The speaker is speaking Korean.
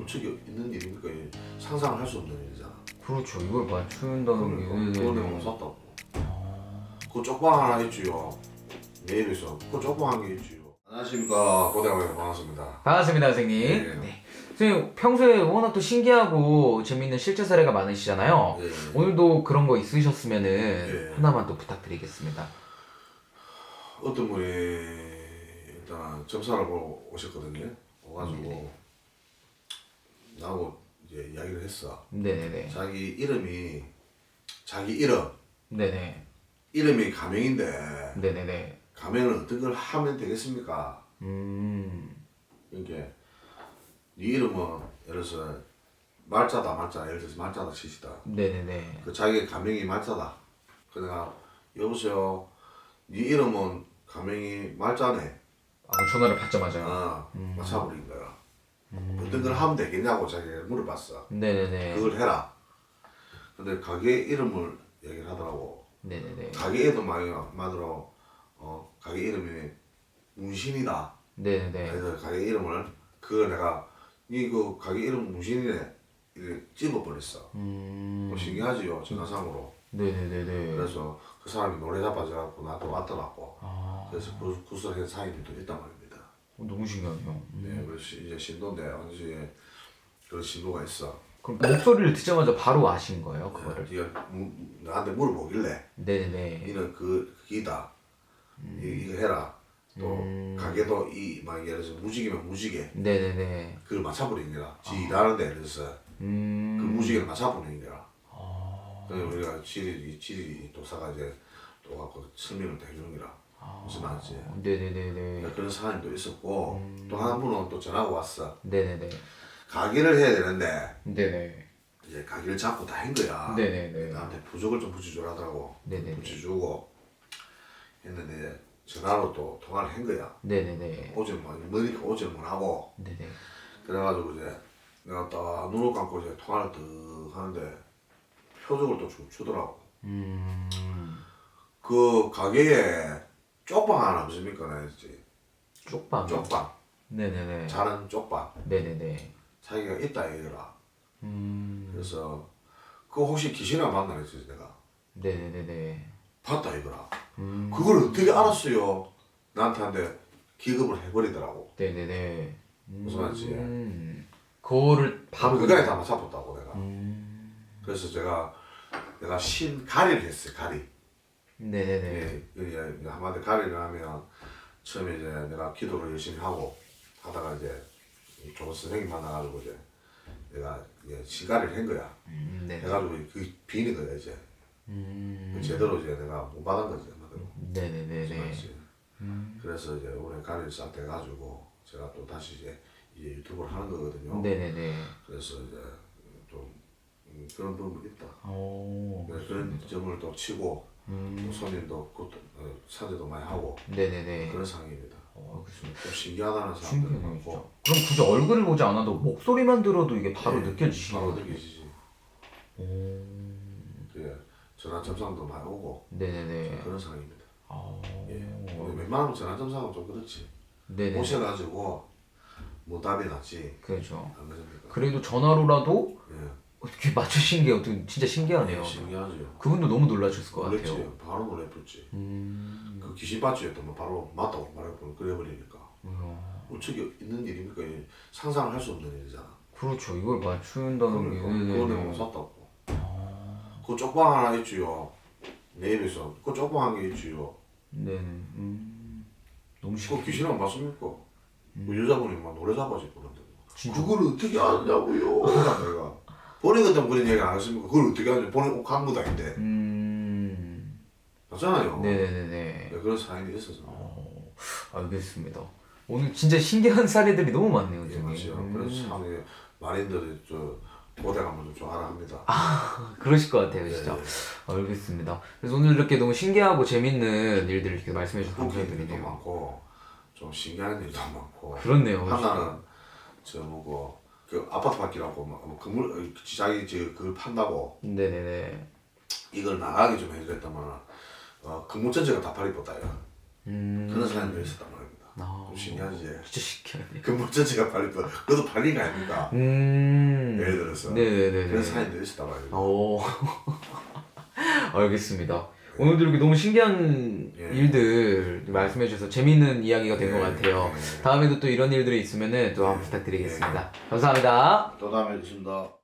어떻게 있는 일입니까? 이게 상상을 할 수 없는 일이잖아. 그렇죠. 이걸 맞춘다는 게 그러니까 그거 내가 못 샀다고. 그 쪽방 하나 있지요. 내일에서 그 쪽방 한게 있지요. 안녕하십니까 고대학교 반갑습니다. 반갑습니다, 선생님. 네. 네. 선생님 평소에 워낙 또 신기하고 재밌는 실제 사례가 많으시잖아요. 예. 오늘도 그런 거 있으셨으면은 네. 하나만 또 부탁드리겠습니다. 어떤 분이 일단 점사를 보러 오셨거든요. 이제 이야기를 했어. 네네네. 자기 이름이 자기 이름 네네. 이름이 가명인데 네네네. 가명을 어떤 걸 하면 되겠습니까? 음. 이게 네 이름은 예를 들어서 말자다 말자 예를 들어서 말자다 치시다. 네네네. 그 자기 가명이 말자다. 그러니까 여보세요. 네 이름은 가명이 말자네. 아, 전화를 받자마자. 아, 맞춰버린 거야. 어떤 걸 하면 되겠냐고 자기가 물어봤어. 네네네. 그걸 해라. 근데 가게 이름을 얘기를 하더라고. 네네네. 가게에도 많이 만들어 어 가게 이름이 문신이다. 네네네. 그래서 가게 이름을 그걸 내가 이그 가게 이름 문신이네 이렇게 집어버렸어. 음. 뭐 신기하지요 전화상으로. 네네네네. 그래서 그 사람이 노래 잡아져갖고 나한테 왔더라고. 아, 그래서 그 구슬한 사인이 또 있단. 어, 너무 신기하네요. 음. 네, 그래서 이제 신도인데 언제 그런 신도가 있어. 그럼 목소리를 듣자마자 바로 아신 거예요, 그거를? 네가 무- 나한테 물어보길래 네네네. 이는 그 그이다. 이, 이거 해라. 또 음. 가게도 이 막 예를 들어서 무지개면 무지개 네네네. 그걸 맞춰버린 거라. 지 일하는데 그래서 그 음. 무지개를 맞춰버린 거라. 아. 그래서 우리가 지리 지리 도사가 이제 또 갖고 설명을 또 해주는 거라. 무슨 말인지. 네네네네. 그런 사람도 있었고 음. 또한 분은 또 전화가 왔어. 네네네. 가게를 해야 되는데 네네. 이제 가게를 잡고 다 한 거야. 네네네. 나한테 부족을 좀 붙여주라더라고. 네네네. 붙여주고 했는데 이제 전화로 또 통화를 한 거야. 네네네. 오전만 머니까 오전만 하고 네네. 그래가지고 이제 내가 딱 눈을 감고 이제 통화를 뜩 하는데 표적을 또 주, 주더라고. 음. 그 가게에 쪽방 하나 없습니까? 나 했지. 쪽방. 쪽방. 네네네. 자는 쪽방. 네네네. 자기가 있다 이거라. 음. 그래서 그 혹시 귀신을 만나 했지 내가. 네네네네. 봤다 이거라. 음. 그걸 어떻게 알았어요? 나한테 한테 기급을 해버리더라고. 네네네. 무슨 말인지. 음. 그거를 바로 그거에 다 맞춰봤다고 내가. 음. 그래서 제가 내가 신 가리를 했어요 가리. 네네네. 예, 이제 한마디 가리를 하면 처음에 이제 내가 기도를 열심히 하고 하다가 이제 좋은 선생님 만나가지고 이제 내가 이제 시가리를 한 거야. 음. 네. 해가지고 그 비는 거야 이제. 음. 제대로 이제 내가 못 받은 거지. 한마디로. 네네네네. 그렇지. 그래서 이제 올해 가리를 싹 돼가지고 제가 또 다시 이제 이제 유튜브를 하는 거거든요. 네네네. 그래서 이제 좀 음, 그런 부분이 있다. 오. 그래서 그런 점을 또 치고 음. 또 손님도 굿, 어, 사제도 많이 하고 네네네. 그런 상황입니다. 어, 그렇습니다. 좀 신기하다는 진짜. 많고 그럼 굳이 얼굴을 보지 않아도 목소리만 들어도 이게 바로 예, 느껴지시는 바로 거예요? 느껴지지. 오. 예, 전화 점상도 많이 오고 네네네. 그런 상황입니다. 아. 예, 근데 웬만하면 전화 점상은 좀 그렇지. 네네. 오셔가지고 뭐 답이 낫지. 그렇죠. 안 그렇습니까? 그래도 전화로라도 예, 어떻게 맞추신 게 어떻게 진짜 신기하네요. 신기하죠. 그분도 너무 놀라셨을 것 같아요. 놀랬지. 바로 놀랬지. 음. 그 귀신 받지였더만 바로 맞다고 말해버리고 그래버리니까 음. 어떻게 있는 일입니까? 이게 상상을 할 수 없는 일이잖아. 그렇죠. 이걸 맞춘다는 게. 그러니까 그거 내가 못. 샀다고. 그 쪽방 하나 있지요. 내 입에서 그 쪽방 한게 있지요. 네네. 음. 너무 그 신기해. 귀신은 맞습니까? 그 여자분이 막 노래 잡아지 그런데. 진짜? 그걸 어떻게 아냐고요? 내가 본인 같으면 그런 얘기 안 했습니까? 그걸 어떻게 하냐? 본인 꼭 간무도 아닌데. 음. 맞잖아요. 네네네네. 네, 그런 사연이 있어서. 어, 알겠습니다. 오늘 진짜 신기한 사례들이 너무 많네요, 예. 맞죠. 음. 그래서 참 이게 마린들이 저 고대 가면 좀 알아합니다. 그러실 것 같아요, 예, 진짜. 예. 알겠습니다. 그래서 오늘 이렇게 너무 신기하고 재밌는 일들을 이렇게 말씀해 주셔서 감사드리네요. 많고 좀 신기한 일도 많고. 그렇네요. 하나는 저 뭐고 그 아파트 받기라고 뭐, 뭐 건물 어, 자기 저 그걸 판다고 네네네. 이걸 나가게 좀 해주겠다면 어 근무 전체가 다 이거 음. 그런 사람들이 있었단 말입니다. 아, 좀 신기하지. 진짜 신기하네. 자체가 팔릴 거. 그것도 팔린 거 아닙니까? 음. 예를 들어서. 네네네. 그런 사인들이 있었단 말이에요. 오. 알겠습니다. 오늘도 이렇게 너무 신기한 예. 일들 말씀해 주셔서 재밌는 이야기가 된 것 예, 같아요. 예. 다음에도 또 이런 일들이 있으면 또 한번 부탁드리겠습니다. 감사합니다. 또 다음에 있습니다.